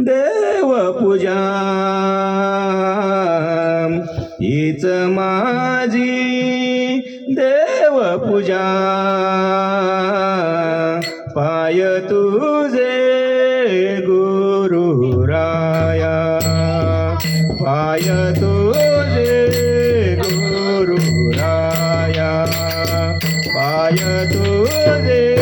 देव पूजा. हीच माझी देव पूजा. पाय तुझे गुरु राया. पाय तुझे गुरु राया. पाय तुझे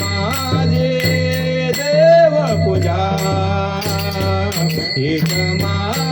माझे देव पूजा एक मा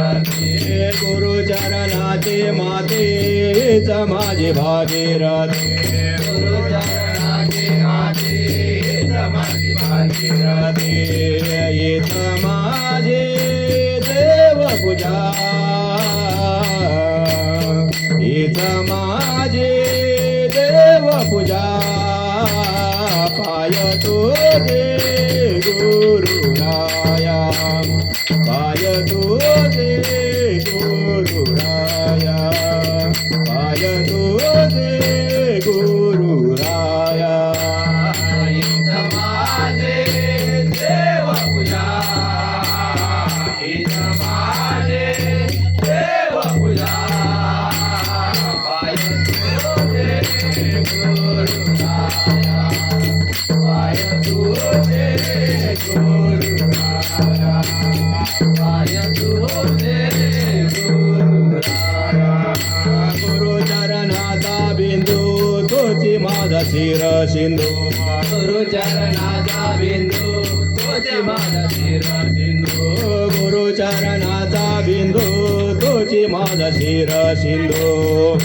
भागीरथी गुरु चरणाचे माते हेच माझे भागीरथी गुरु चरणाचे माते हेच माझे भागीरथी हेच माझे देव पूजा। हीच माझे देव पूजा। पाय गुरु माझा शिर सिंधू गुरु चरणाचा बिंदू तोची माझा शिर सिंधू गुरु चरणाचा बिंदू तोची माझा शिर सिंधू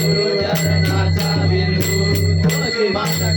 गुरु चरणाचा बिंदू तोची माझा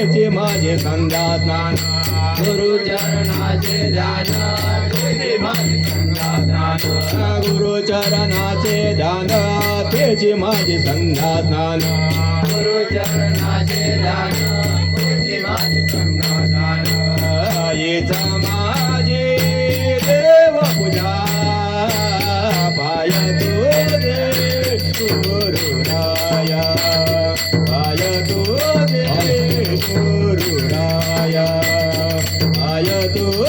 त्याचे माझे संध्या स्नान गुरु चरणाचे ध्यान त्याचे माझे संध्या स्नान गुरु चरणाचे ध्यान तेचे माझे संध्या स्नान गुरु चरणाचे ध्यान त्याचे माझे संध्या स्नान येच पाय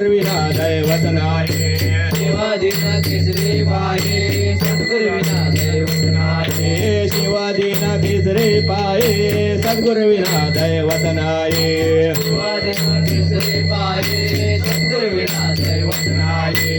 दैवतनाये शिवाजीना केसरी पाहे सद्गुरुविना दैवत नाही. शिवाजीना केसरी पाये सद्गुरुविना दैवतनाये शिवाजीना केसरी पाहे सद्गुरुविना दैवत नाही.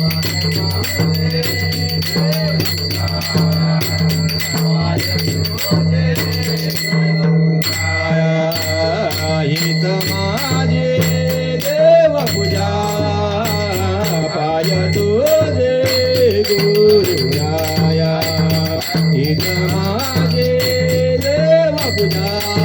बाबुदा